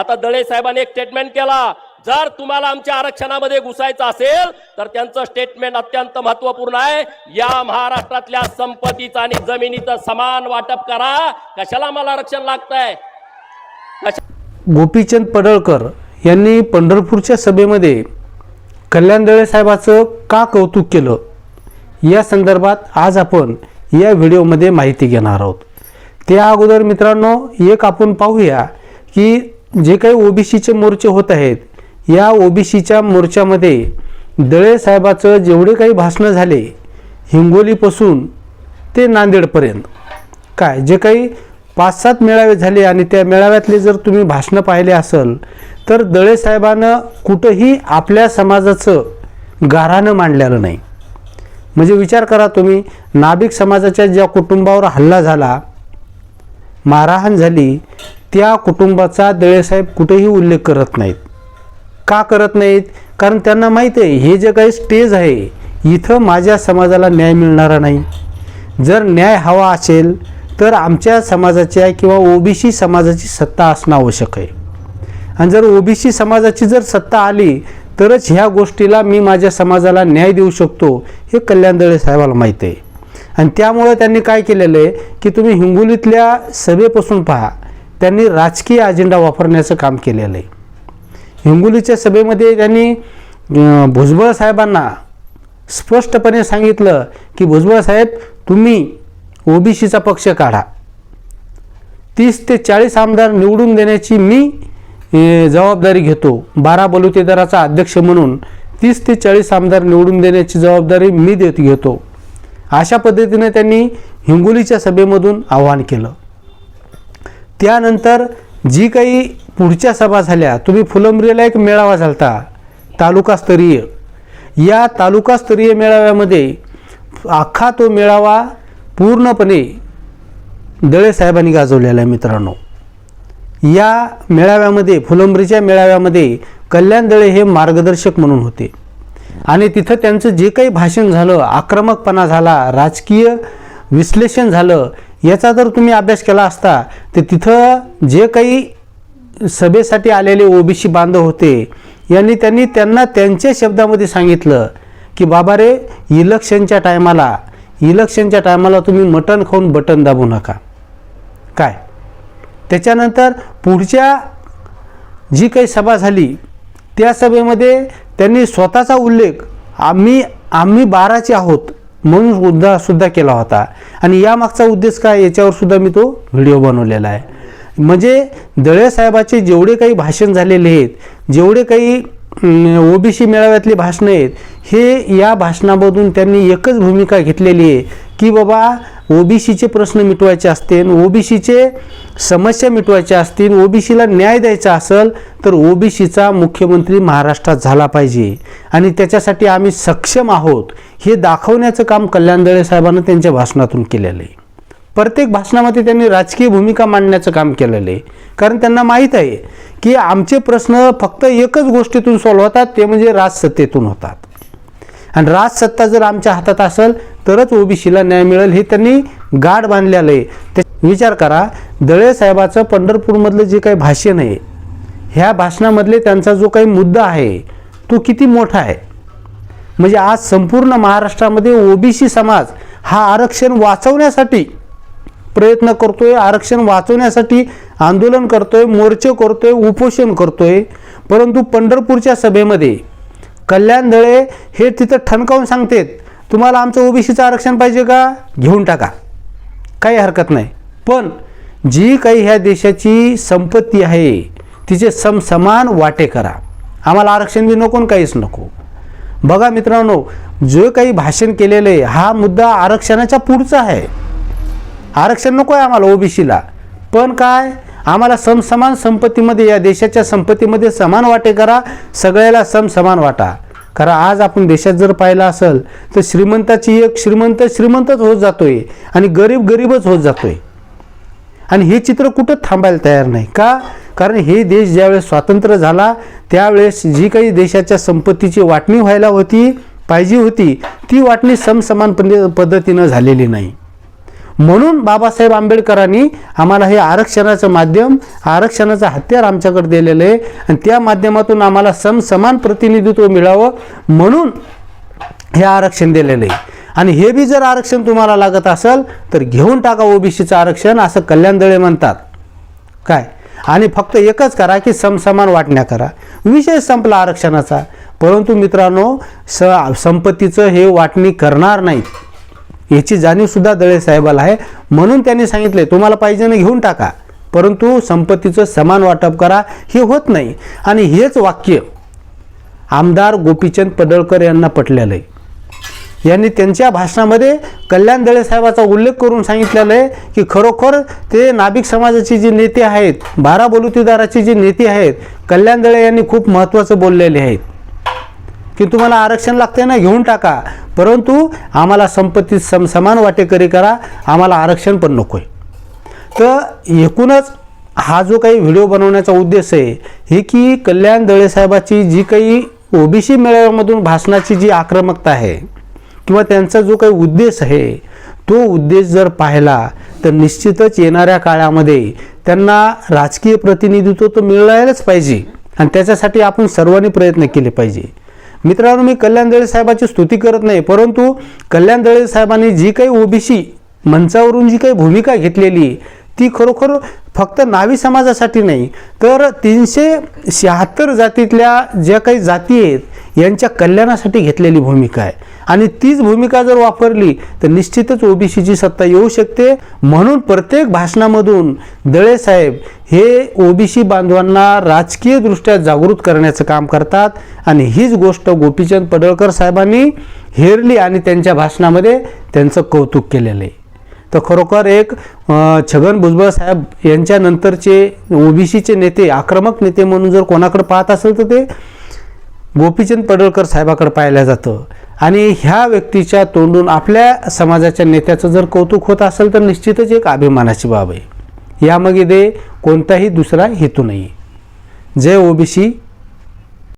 आता दळे साहेबांनी एक स्टेटमेंट केला. जर तुम्हाला आमच्या आरक्षणामध्ये घुसायचं असेल तर त्यांचं स्टेटमेंट अत्यंत महत्त्वपूर्ण आहे. या महाराष्ट्रातल्या संपत्तीचं आणि जमिनीचं समान वाटप करा. कशाला मला आरक्षण लागतंय? गोपीचंद पडळकर यांनी पंढरपूरच्या सभेमध्ये कल्याण दळे साहेबाचं का कौतुक केलं? या संदर्भात आज आपण या व्हिडिओमध्ये माहिती घेणार आहोत. त्या अगोदर मित्रांनो एक आपण पाहूया की जे काही ओबीसीचे मोर्चे होत आहेत या ओबीसीच्या मोर्चामध्ये दळे साहेबाचं जेवढे काही भाषणं झाले हिंगोलीपासून ते नांदेडपर्यंत. काय जे काही पाच सात मेळावे झाले आणि त्या मेळाव्यातले जर तुम्ही भाषणं पाहिले असेल तर दळे साहेबानं कुठंही आपल्या समाजाचं गाऱ्हाणं मांडलेलं नाही. म्हणजे विचार करा तुम्ही नाभिक समाजाच्या ज्या कुटुंबावर हल्ला झाला मारहाण झाली त्या कुटुंबाचा दळेसाहेब कुठेही उल्लेख करत नाहीत. का करत नाहीत? कारण त्यांना माहीत आहे हे जे काही स्टेज आहे इथं माझ्या समाजाला न्याय मिळणारा नाही. जर न्याय हवा असेल तर आमच्या समाजाच्या किंवा ओबीसी समाजाची सत्ता असणं आवश्यक आहे. आणि जर ओबीसी समाजाची जर सत्ता आली तरच ह्या गोष्टीला मी माझ्या समाजाला न्याय देऊ शकतो हे कल्याण दळे साहेबाला माहीत आहे. आणि त्यामुळं त्यांनी काय केलेलं आहे की तुम्ही हिंगोलीतल्या सभेपासून पहा त्यांनी राजकीय अजेंडा वापरण्याचं काम केलेलं आहे. हिंगोलीच्या सभेमध्ये त्यांनी भुजबळ साहेबांना स्पष्टपणे सांगितलं की भुजबळ साहेब तुम्ही ओबीसीचा पक्ष काढा. तीस ते चाळीस आमदार निवडून देण्याची मी जबाबदारी घेतो. बारा बलुतेदाराचा अध्यक्ष म्हणून तीस ते चाळीस आमदार निवडून देण्याची जबाबदारी मी देत घेतो. अशा पद्धतीने त्यांनी हिंगोलीच्या सभेमधून आवाहन केलं. त्यानंतर जी काही पुढच्या सभा झाल्या तुम्ही फुलंब्रीला एक मेळावा झालता तालुकास्तरीय. या तालुकास्तरीय मेळाव्यामध्ये अख्खा तो मेळावा पूर्णपणे दळे साहेबांनी गाजवलेला आहे मित्रांनो. या मेळाव्यामध्ये फुलंब्रीच्या मेळाव्यामध्ये कल्याण दळे हे मार्गदर्शक म्हणून होते. आणि तिथं त्यांचं जे काही भाषण झालं आक्रमकपणा झाला राजकीय विश्लेषण झालं याचा जर तुम्ही अभ्यास केला असता तर तिथं जे काही सभेसाठी आलेले ओबीसी बांधव होते यांनी त्यांनी त्यांना त्यांच्या शब्दामध्ये सांगितलं की बाबा रे इलेक्शनच्या टायमाला इलेक्शनच्या टायमाला तुम्ही मटण खाऊन बटन दाबू नका. काय? त्याच्यानंतर पुढच्या जी काही सभा झाली त्या सभेमध्ये त्यांनी स्वतःचा उल्लेख आम्ही आम्ही बाराचे आहोत म्हणून सुद्धा सुद्धा केला होता. आणि यामागचा उद्देश काय? याच्यावर सुद्धा मी तो व्हिडिओ बनवलेला आहे. म्हणजे दळे साहेबाचे जेवढे काही भाषण झालेले आहेत जेवढे काही ओबीसी मेळाव्यातली भाषणं आहेत हे या भाषणामधून त्यांनी एकच भूमिका घेतलेली आहे की बाबा ओबीसीचे प्रश्न मिटवायचे असतील ओबीसीचे समस्या मिटवायच्या असतील ओबीसीला न्याय द्यायचा असेल तर ओबीसीचा मुख्यमंत्री महाराष्ट्रात झाला पाहिजे. आणि त्याच्यासाठी आम्ही सक्षम आहोत. हे दाखवण्याचं काम कल्याण दळे साहेबांना त्यांच्या भाषणातून केलेलं आहे. प्रत्येक भाषणामध्ये त्यांनी राजकीय भूमिका मांडण्याचं काम केलेलं आहे. कारण त्यांना माहीत आहे की आमचे प्रश्न फक्त एकच गोष्टीतून सॉल्व्ह होतात ते म्हणजे राजसत्तेतून होतात. आणि राजसत्ता जर आमच्या हातात असेल तरच ओबीसीला न्याय मिळेल. हे त्यांनी गाढ बांधलेलं आहे. ते विचार करा दळे साहेबाचं पंढरपूरमधलं जे काही भाषण आहे ह्या भाषणामधले त्यांचा जो काही मुद्दा आहे तो किती मोठा आहे? म्हणजे आज संपूर्ण महाराष्ट्रामध्ये ओबीसी समाज हा आरक्षण वाचवण्यासाठी प्रयत्न करतोय आरक्षण वाचवण्यासाठी आंदोलन करतोय मोर्चे करतोय उपोषण करतोय. परंतु पंढरपूरच्या सभेमध्ये कल्याण दळे हे तिथं ठणकावून सांगतेत तुम्हाला आमचं ओबीसीचं आरक्षण पाहिजे का? घेऊन टाका. काही हरकत नाही. पण जी काही ह्या देशाची संपत्ती आहे तिचे समसमान वाटे करा. आम्हाला आरक्षण बी नको आणि काहीच नको. बघा मित्रांनो जो काही भाषण केलेलं आहे हा मुद्दा आरक्षणाच्या पुढचा आहे. आरक्षण नको आहे आम्हाला ओबीसीला. पण काय? आम्हाला समसमान संपत्तीमध्ये या देशाच्या संपत्तीमध्ये समान वाटे करा सगळ्याला समसमान वाटा. कारण आज आपण देशात जर पाहिलं असेल तर श्रीमंताची एक श्रीमंत श्रीमंतच होत जातोय आणि गरीब गरीबच होत जातोय. आणि हे चित्र कुठं थांबायला तयार नाही? का? कारण हे देश ज्यावेळेस स्वातंत्र्य झाला त्यावेळेस जी काही देशाच्या संपत्तीची वाटणी व्हायला होती पाहिजे होती ती वाटणी समसमान पद्धतीनं झालेली नाही. म्हणून बाबासाहेब आंबेडकरांनी आम्हाला हे आरक्षणाचं माध्यम आरक्षणाचं हत्यार आमच्याकडे दिलेलं आहे. आणि त्या माध्यमातून आम्हाला समसमान प्रतिनिधित्व मिळावं म्हणून हे आरक्षण दिलेलं आहे. आणि हे बी जर आरक्षण तुम्हाला लागत असेल तर घेऊन टाका ओबीसीचं आरक्षण असं कल्याण दळे म्हणतात. काय? आणि फक्त एकच करा की समसमान वाटण्या करा. विषय संपला आरक्षणाचा. परंतु मित्रांनो स संपत्तीचं हे वाटणी करणार नाहीत. याची जाणीवसुद्धा दळे साहेबाला आहे. म्हणून त्यांनी सांगितले तुम्हाला पाहिजे ना घेऊन टाका. परंतु संपत्तीचं समान वाटप करा हे होत नाही. आणि हेच वाक्य आमदार गोपीचंद पडळकर यांना पटलेलं आहे. यांनी त्यांच्या भाषणामध्ये कल्याण दळे साहेबाचा उल्लेख करून सांगितलेलं आहे की खरोखर ते नाभिक समाजाचे जे नेते आहेत बारा बलुतेदाराचे जे नेते आहेत कल्याण दळे यांनी खूप महत्त्वाचं बोललेले आहेत. की तुम्हाला आरक्षण लागते ना घेऊन टाका. परंतु आम्हाला संपत्ती सम समान वाटेकरी करा आम्हाला आरक्षण पण नको आहे तर एकूणच हा जो काही व्हिडिओ बनवण्याचा उद्देश आहे हे की कल्याण दळेसाहेबाची जी काही ओबीसी मेळाव्यामधून भाषणाची जी आक्रमकता आहे किंवा त्यांचा जो काही उद्देश आहे तो उद्देश जर पाहिला तर निश्चितच येणाऱ्या काळामध्ये त्यांना राजकीय प्रतिनिधित्व तर मिळायलाच पाहिजे. आणि त्याच्यासाठी आपण सर्वांनी प्रयत्न केले पाहिजे. मित्रांनो मी कल्याण दळे साहेबाची स्तुती करत नाही परंतु कल्याण दळे साहेबांनी जी काही ओबीसी मंचावरून जी काही भूमिका घेतलेली ती खरोखर फक्त नावी समाजासाठी नाही तर तीनशे शहात्तर जातीतल्या ज्या काही जाती आहेत यांच्या कल्याणासाठी घेतलेली भूमिका आहे. आणि तीच भूमिका जर वापरली तर निश्चितच ओबीसीची सत्ता येऊ शकते. म्हणून प्रत्येक भाषणामधून दळे साहेब हे ओबीसी बांधवांना राजकीयदृष्ट्या जागृत करण्याचं काम करतात. आणि हीच गोष्ट गोपीचंद पडळकर साहेबांनी हेरली आणि त्यांच्या भाषणामध्ये त्यांचं कौतुक केलेलं आहे. तर खरोखर एक छगन भुजबळ साहेब यांच्यानंतरचे ओबीसीचे नेते आक्रमक नेते म्हणून जर कोणाकडे पाहत असेल तर ते गोपीचंद पडळकर साहेबाकडे पाहिलं जातं. आणि ह्या व्यक्तीच्या तोंडून आपल्या समाजाच्या नेत्याचं जर कौतुक होत असेल तर निश्चितच एक अभिमानाची बाब आहे. यामागे दे कोणताही दुसरा हेतू नाही. जय ओबीसी